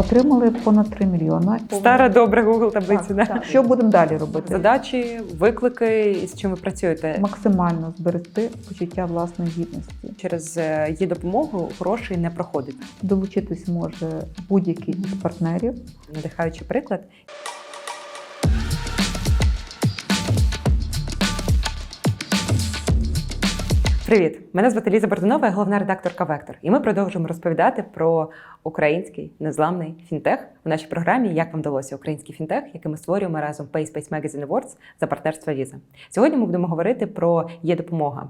Отримали понад 3 мільйона. Стара добра Google таблиця. Так. Що будемо далі робити? Задачі, виклики, і з чим ви працюєте. Максимально зберегти почуття власної гідності. Через е, її допомогу грошей не проходить. Долучитись може будь-який із партнерів. Надихаючий приклад. Привіт! Мене звати Ліза Бардунова, я головна редакторка Вектор. І ми продовжуємо розповідати про український незламний фінтех в нашій програмі Як вам вдалося український фінтех, який ми створюємо разом PaySpace Magazine Awards за партнерство Віза. Сьогодні ми будемо говорити про є допомога,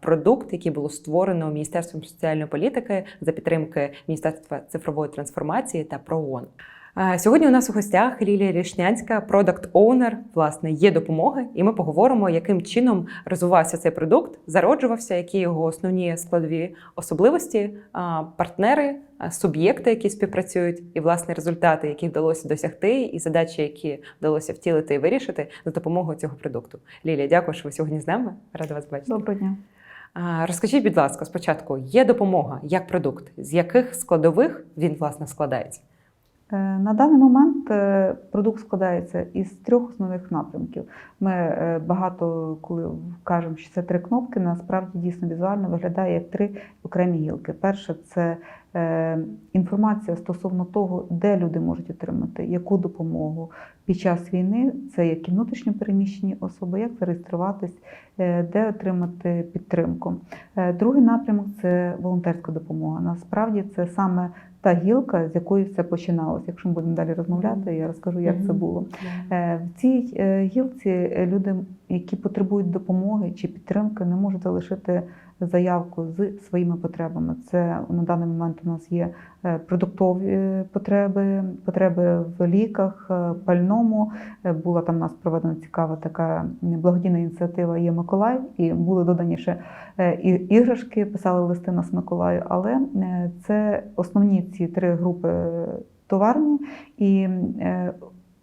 продукт, який було створено Міністерством соціальної політики за підтримки Міністерства цифрової трансформації та ПРООН. Сьогодні у нас у гостях Лілія Рішнянська, продакт оунер власне є допомоги, і ми поговоримо, яким чином розвивався цей продукт, зароджувався, які його основні складові особливості, партнери, суб'єкти, які співпрацюють, і власне результати, які вдалося досягти, і задачі, які вдалося втілити і вирішити за допомогою цього продукту. Лілія, дякую, що ви сьогодні з нами. Рада вас бачити. Доброго дня. Розкажіть, будь ласка, спочатку є допомога як продукт, з яких складових він власне складається? Е, На даний момент е, продукт складається із трьох основних напрямків. Ми е, багато коли кажемо, що це три кнопки, насправді дійсно візуально виглядає як три окремі гілки. Перше це інформація стосовно того, де люди можуть отримати яку допомогу під час війни. Це як і внутрішньо переміщені особи, як зареєструватись, е, де отримати підтримку. Е, Другий напрямок це волонтерська допомога. Насправді це саме та гілка, з якої все починалося. Якщо ми будемо далі розмовляти, я розкажу, як це було. Е, В цій гілці люди, які потребують допомоги чи підтримки, не можуть залишити заявку з своїми потребами. Це на даний момент у нас є продуктові потреби, потреби в ліках, пальному. Е, Була там у нас проведена цікава така благодійна ініціатива Є Миколай, і були додані ще е, іграшки, писали листи нас Миколаю. Але е, це основні ці три групи е, товарні і е,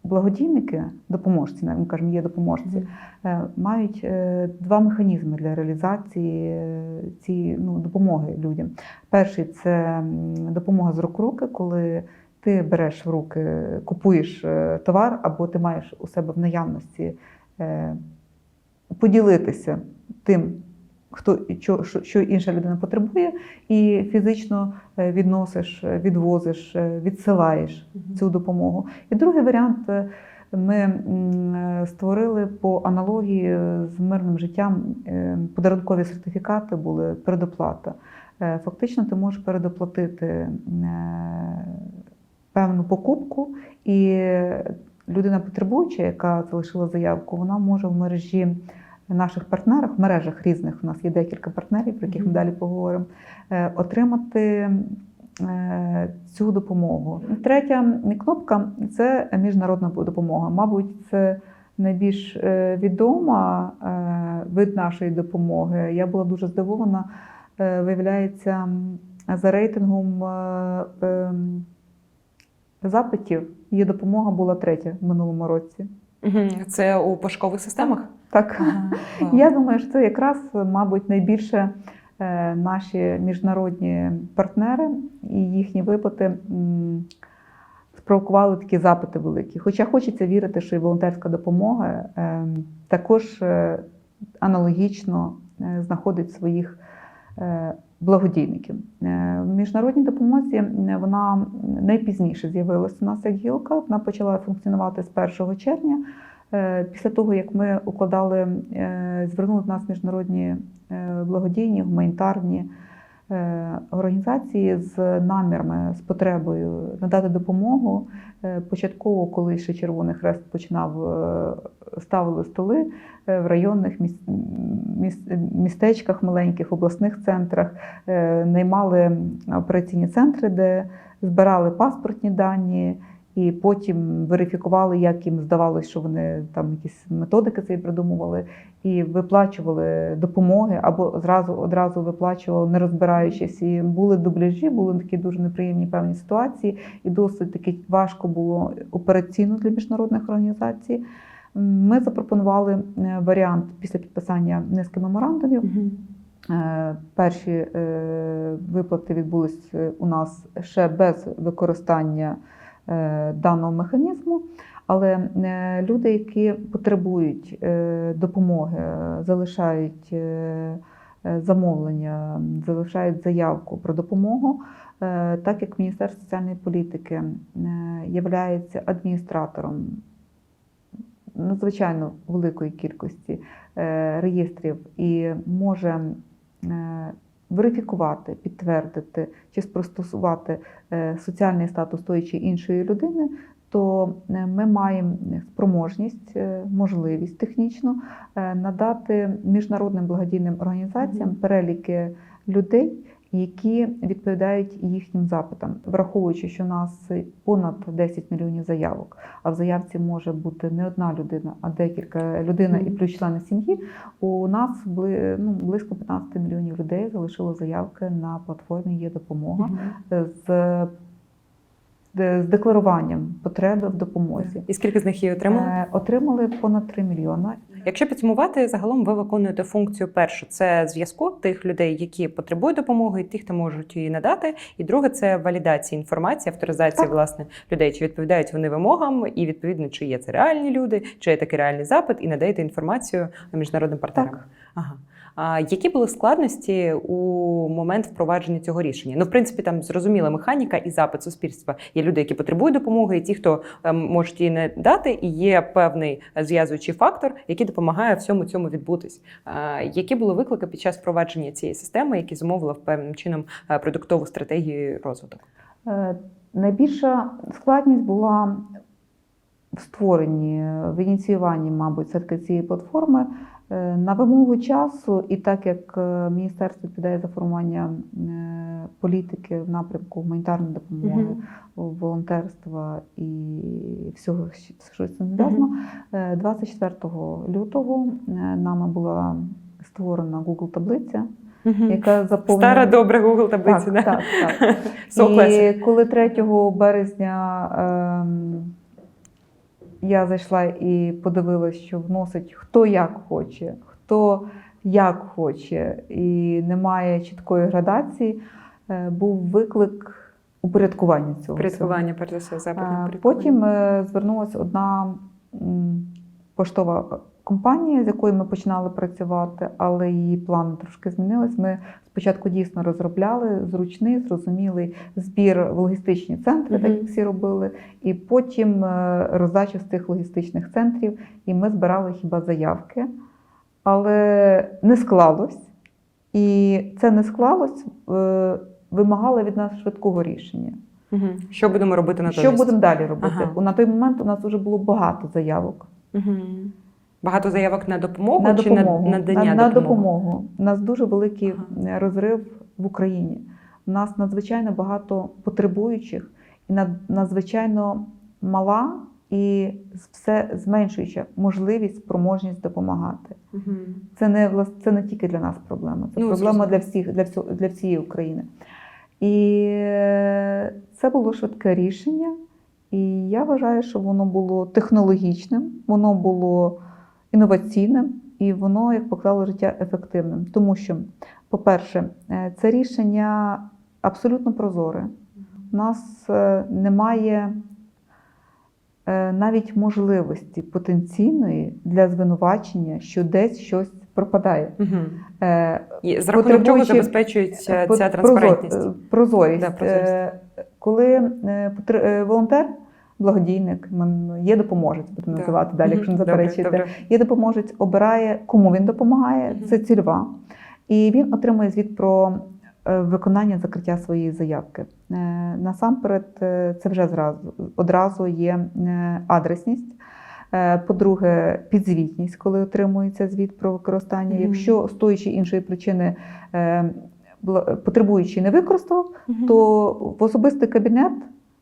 благодійники, допоможці, ми кажемо, є допоможці, е, мають е, два механізми для реалізації е, цієї ну, допомоги людям. Перший це допомога з рук руки, коли ти береш в руки, купуєш е, товар, або ти маєш у себе в наявності е, поділитися тим. Хто що, що- інша людина потребує, і фізично е, відносиш, відвозиш, відсилаєш цю допомогу. І другий варіант ми створили по аналогії з мирним життям. Подарункові сертифікати були передоплата. Фактично, ти можеш передоплатити певну покупку, і людина потребуюча, яка залишила заявку, вона може в мережі. Наших партнерах, в мережах різних, у нас є декілька партнерів, про яких ми далі поговоримо, е, отримати е, цю допомогу. Третя кнопка це міжнародна допомога. Мабуть, це найбільш е, відома вид нашої допомоги. Я була дуже здивована. Виявляється, за рейтингом ем, запитів її допомога була третя в минулому році. Це у пошукових системах? Так. Ага. Я думаю, що це якраз, мабуть, найбільше е, наші міжнародні партнери і їхні виплати спровокували такі запити великі. Хоча хочеться вірити, що і волонтерська допомога е, також е, аналогічно знаходить своїх благодійників. Е, В міжнародній допомозі е, вона найпізніше з'явилася у нас як гілка. Вона почала функціонувати з 1 червня. Е, Після того, як ми укладали, звернули до нас міжнародні благодійні, гуманітарні організації з намірами, з потребою надати допомогу. Е, Початково, коли ще Червоний Хрест починав е, ставили столи е, в районних міс- міс- містечках маленьких, обласних центрах, е, наймали операційні центри, де збирали паспортні дані. І потім верифікували, як їм здавалося, що вони там якісь методики цієї придумували, і виплачували допомоги або зразу одразу виплачували, не розбираючись. І були дубляжі, були такі дуже неприємні певні ситуації, і досить таки важко було операційно для міжнародних організацій. Ми запропонували е, варіант після підписання низки меморандумів. Е, Перші е, виплати відбулись у нас ще без використання даного механізму, але е, люди, які потребують е, допомоги, е, залишають е, е, замовлення, залишають заявку про допомогу, е, так як Міністерство соціальної політики е, являється адміністратором надзвичайно великої кількості е, реєстрів і може е, верифікувати, підтвердити чи спростосувати е, соціальний статус тої чи іншої людини, то е, ми маємо спроможність, е, можливість технічно надати міжнародним благодійним організаціям переліки людей, які відповідають їхнім запитам, враховуючи, що у нас понад 10 мільйонів заявок, а в заявці може бути не одна людина, а декілька людина і плюс члени сім'ї. У нас ну, близько 15 мільйонів людей залишило заявки на платформі Є допомога з, з декларуванням потреби в допомозі. І скільки з них її отримали? Е, Отримали понад 3 мільйона. Якщо підсумувати, загалом ви виконуєте функцію першу це зв'язку тих людей, які потребують допомоги, і тих, хто можуть її надати. І друге це валідація інформації, авторизація Так. власне людей, чи відповідають вони вимогам, і відповідно, чи є це реальні люди, чи є такий реальний запит, і надаєте інформацію міжнародним партнерам. Так. Ага. Які були складності у момент впровадження цього рішення? Ну, в принципі, там зрозуміла механіка і запит суспільства. Є люди, які потребують допомоги, і ті, хто ем, можуть її не дати, і є певний зв'язуючий фактор, який допомагає всьому цьому відбутись. Які були виклики під час впровадження цієї системи, які зумовили певним чином е, продуктову стратегію розвиток? Е, Найбільша складність була в створенні, в ініціюванні, мабуть, все-таки цієї платформи на вимогу часу, і так як е, міністерство відповідає за формування е, політики в напрямку гуманітарної допомоги, волонтерства і всього, що з цим зв'язано, е, 24 лютого е, нами була створена Google таблиця, яка заповнена Стара добра Google таблиця. так, да? так, так. So. І коли 3 березня ем, я зайшла і подивилася, що вносить хто як хоче, хто як хоче, і немає чіткої градації, е, був виклик упорядкування цього. Упорядкування, Порядкування, перш за все, запит Е. Потім е, звернулася одна поштова компанія, з якою ми починали працювати, але її плани трошки змінились. Ми спочатку дійсно розробляли зручний, зрозумілий збір в логістичні центри, так як всі робили, і потім е, роздача з цих логістичних центрів. І ми збирали хіба заявки, але не склалось. І це не склалось, е, вимагало від нас швидкого рішення. Мгм. Що будемо робити натомість? Що будемо далі робити? Ага. На той момент у нас вже було багато заявок Мгм. Багато заявок на допомогу на чи допомогу. на надання на, на допомоги? допомогу. У нас дуже великий Ага. розрив в Україні. У нас надзвичайно багато потребуючих і над- надзвичайно мала і все зменшуюча можливість, спроможність допомагати. Мгм. Це не це не тільки для нас проблема, це Ну, проблема для всіх, для всього для всієї України. І е, це було швидке рішення. І я вважаю, що воно було технологічним, воно було інноваційним і воно, як поклало життя, ефективним. Тому що, по-перше, е, це рішення абсолютно прозоре. У нас е, немає е, навіть можливості потенційної для звинувачення, що десь щось пропадає. Е, За рахунок чого забезпечується ця транспарентність? Прозорість. Да, прозорість. Коли волонтер, благодійник, є допоможець, будемо називати далі, якщо не заперечуєте. Є допоможець, обирає, кому він допомагає, це цільова. І він отримує звіт про е, виконання закриття своєї заявки. Е, Насамперед, е, це вже зразу одразу є адресність. По-друге, підзвітність, коли отримується звіт про використання. Мгм. Якщо з тої чи іншої причини потребуючий не використав, Мгм. то в особистий кабінет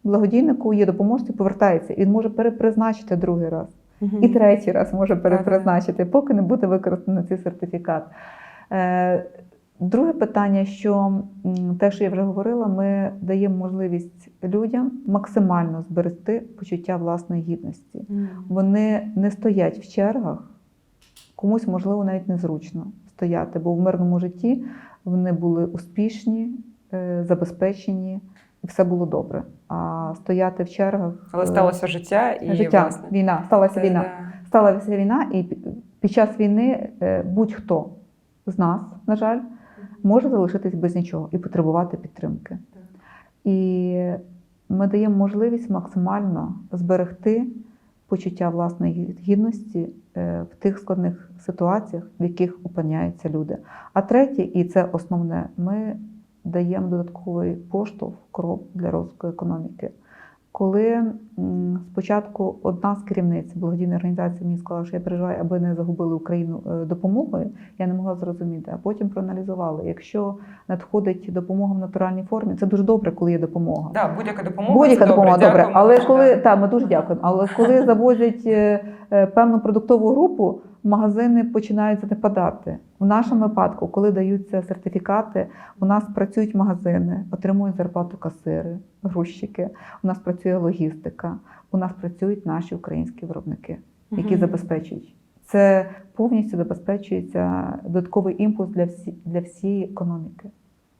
благодійнику є допоможці, повертається. Він може перепризначити другий раз. Мгм. І третій раз може перепризначити, поки не буде використано цей сертифікат. Е, Друге питання, що те, що я вже говорила, ми даємо можливість людям максимально зберегти почуття власної гідності. Мгм. Вони не стоять в чергах, комусь, можливо, навіть незручно стояти, бо в мирному житті вони були успішні, е, забезпечені, все було добре. А стояти в чергах Але е, сталося життя і життя, власне. війна, сталася це, війна. да. Сталася війна, і під час війни е, будь-хто з нас, на жаль, може залишитись без нічого і потребувати підтримки. І ми даємо можливість максимально зберегти почуття власної гідності е, в тих складних ситуаціях, в яких опиняються люди. А третє, і це основне, ми даємо додатковий поштовх крок для розвитку економіки. Коли спочатку одна з керівниць благодійної організації мені сказала, що я переживаю, аби не загубили Україну е, допомогою, я не могла зрозуміти. А потім проаналізували. Якщо надходить допомога в натуральній формі, це дуже добре, коли є допомога. Да, будь-яка допомога. Будь-яка допомога добре, дякуємо але коли та ми дуже дякуємо. Але коли завозять е, е, певну продуктову групу, магазини починають занепадати. В нашому випадку, коли даються сертифікати, у нас працюють магазини, отримують зарплату касири, грузчики. У нас працює логістика, у нас працюють наші українські виробники, які Мгм. забезпечують. Це повністю забезпечується додатковий імпульс для всі для всієї економіки.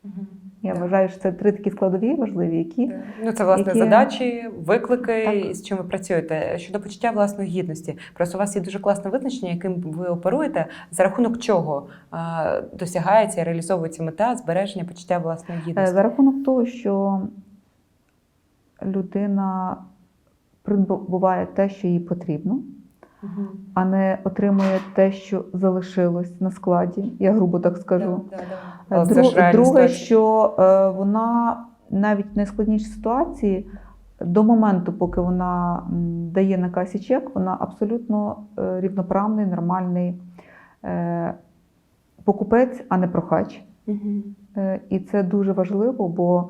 Мгм. Я Так. вважаю, що це три такі складові важливі, які Ну, це власне Які- задачі, виклики, Так. з чим ви працюєте. Щодо почуття власної гідності. Просто у вас є дуже класне визначення, яким ви оперуєте, за рахунок чого а, досягається і реалізовується мета збереження почуття власної Е, гідності. За рахунок того, що людина придбуває те, що їй потрібно, а не отримує те, що залишилось на складі, я грубо так скажу. Да, да, да. Е, це Друге, що е, вона навіть в найскладнішій ситуації. До моменту, поки вона дає на касі чек, вона абсолютно е, рівноправний, нормальний е, покупець, а не прохач. Мгм. Е, І це дуже важливо, бо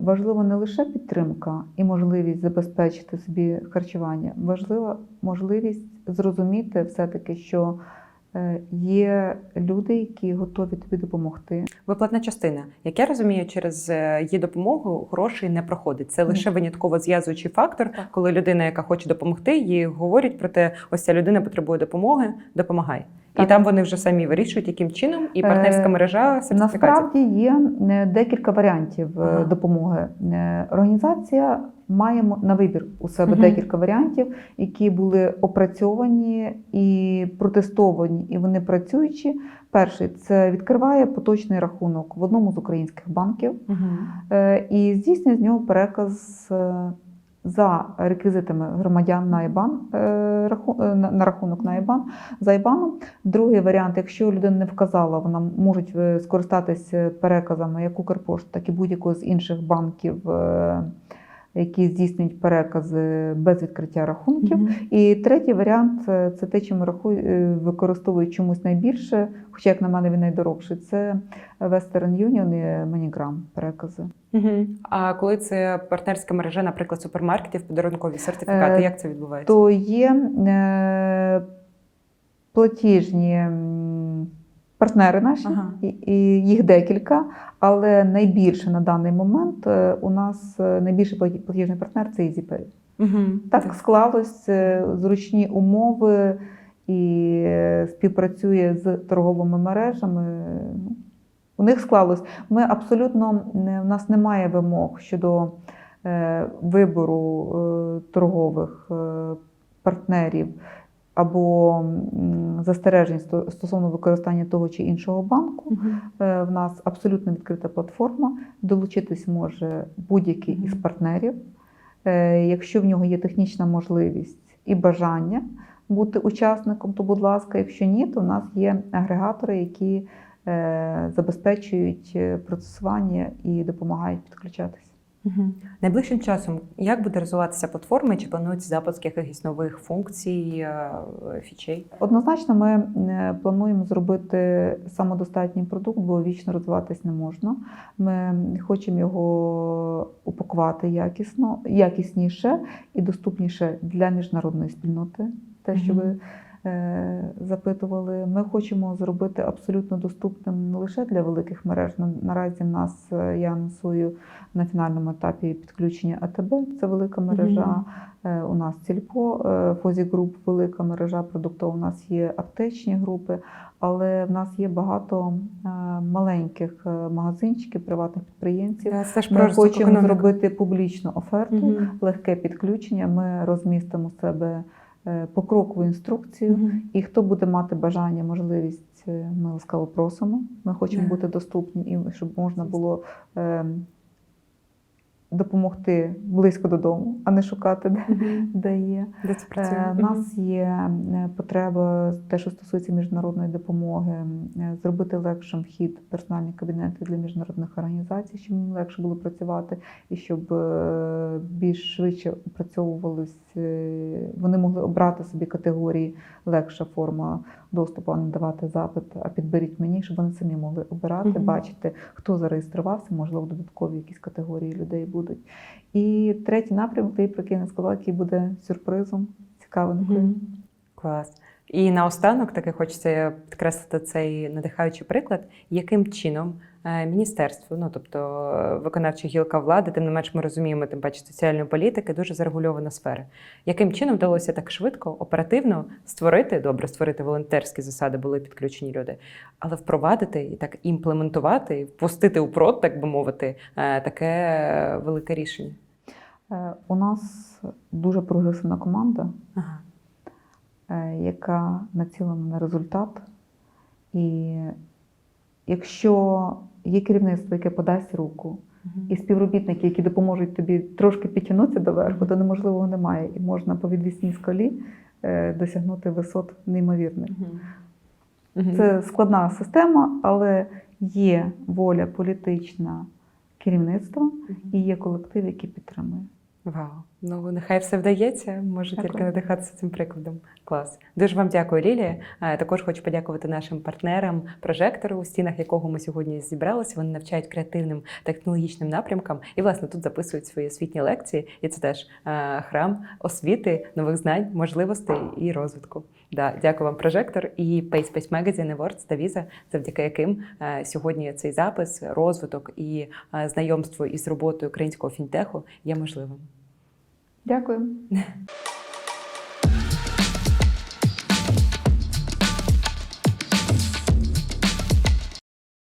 важливо не лише підтримка і можливість забезпечити собі харчування, важлива можливість зрозуміти все-таки, що е, є люди, які готові тобі допомогти. Виплатна частина, як я розумію, через е, її допомогу грошей не проходить. Це лише винятково зв'язуючий фактор, коли людина, яка хоче допомогти, їй говорять про те, ось ця людина потребує допомоги, допомагай. І там вони вже самі вирішують, яким чином, і партнерська Е, мережа сертифікації. Насправді є е, декілька варіантів е, Ага. допомоги. Організація має на вибір у себе Мгм. декілька варіантів, які були опрацьовані і протестовані, і вони працюючі. Перший це відкриває поточний рахунок в одному з українських банків е, і здійснює з нього переказ за реквізитами громадян на ІБАН, е, е, на рахунок на IBAN, за ІБАНом. Другий варіант, якщо людина не вказала, вона можуть е, скористатися переказами як Укрпошт, так і будь-якого з інших банків, які здійснюють перекази без відкриття рахунків. Мгм. І третій варіант е, це те, чим рахую, е, використовують чомусь найбільше, хоча, як на мене, він найдорожчий. Це Western Union і MoneyGram перекази. Мгм. А коли це партнерська мережа, наприклад, супермаркетів, подарункові сертифікати, Е, як це відбувається? То є е, платіжні партнери наші, Ага. і, і їх декілька, але найбільше на даний момент е, у нас е, найбільший платіжний партнер це EasyPay. Мгм. Так склалось е, зручні умови і співпрацює з торговими мережами. Ну, У них склалось. Ми абсолютно у нас немає вимог щодо вибору торгових партнерів або застережень сто- стосовно використання того чи іншого банку. Е, В нас абсолютно відкрита платформа. Долучитись може будь-який із партнерів. Е, Якщо в нього є технічна можливість і бажання бути учасником, то будь ласка, якщо ні, то в нас є агрегатори, які е, забезпечують процесування і допомагають підключатися. Мгм. Найближчим часом як буде розвиватися платформа і чи планується запуск якихось нових функцій, е, фічей? Однозначно, ми е, плануємо зробити самодостатній продукт, бо вічно розвиватись не можна. Ми хочемо його упакувати якісно, якісніше і доступніше для міжнародної спільноти. Те, що ви запитували. Ми хочемо зробити абсолютно доступним не лише для великих мереж. Наразі в нас е, я анонсую на фінальному етапі підключення АТБ, це велика мережа. Е, У нас Сільпо, е, Фозі Груп, велика мережа продуктова. У нас є аптечні групи, але в нас є багато е, маленьких е, магазинчиків, приватних підприємців. Теж Ми хочемо зробити публічну оферту, Мгм. легке підключення. Ми розмістимо себе е, покрокову інструкцію. Мгм. І хто буде мати бажання, можливість, е, ми ласкаво просимо. Ми хочемо yeah. бути доступні, і щоб можна було е, допомогти близько додому, а не шукати, де, де є. Де це працює? Е, У нас є е, потреба, те, що стосується міжнародної допомоги, е, зробити легшим вхід в персональні кабінети для міжнародних організацій, щоб їм легше було працювати, і щоб більш швидше опрацьовувались, вони могли обрати собі категорії легша форма доступу, а не давати запит, а підберіть мені, щоб вони самі могли обирати, бачити, хто зареєструвався, можливо, додаткові якісь категорії людей будуть. І третій напрямок, той, про який не сказала, який буде сюрпризом, цікавим. -hmm. Клас. І наостанок таки хочеться підкреслити цей надихаючий приклад, яким чином е, міністерство, ну тобто е, виконавча гілка влади, тим не менш ми розуміємо, тим паче соціальної політики, дуже зарегульована сфера. Яким чином вдалося так швидко, оперативно створити, добре, створити волонтерські засади, були підключені люди, але впровадити і так імплементувати, впустити у прот, так би мовити, е, таке велике рішення. У нас дуже прогресивна команда, Ага. яка націлена на результат. І якщо є керівництво, яке подасть руку, і співробітники, які допоможуть тобі трошки підтягнутися до верху, то неможливого немає. І можна по відвісній скалі е, досягнути висот неймовірних. Це складна система, але є воля політична керівництва і є колектив, який підтримує. Вау, ну нехай все вдається. Можу Дякую. тільки надихатися цим прикладом. Клас. Дуже вам дякую, Лілія. Також хочу подякувати нашим партнерам, прожектору, у стінах якого ми сьогодні зібралися. Вони навчають креативним технологічним напрямкам і, власне, тут записують свої освітні лекції. І це теж храм освіти, нових знань, можливостей і розвитку. Да, дякую вам, прожектор і Pace Space Magazine Awards та Visa, завдяки яким сьогодні цей запис, розвиток і знайомство із роботою українського фінтеху є можливим. Дякую.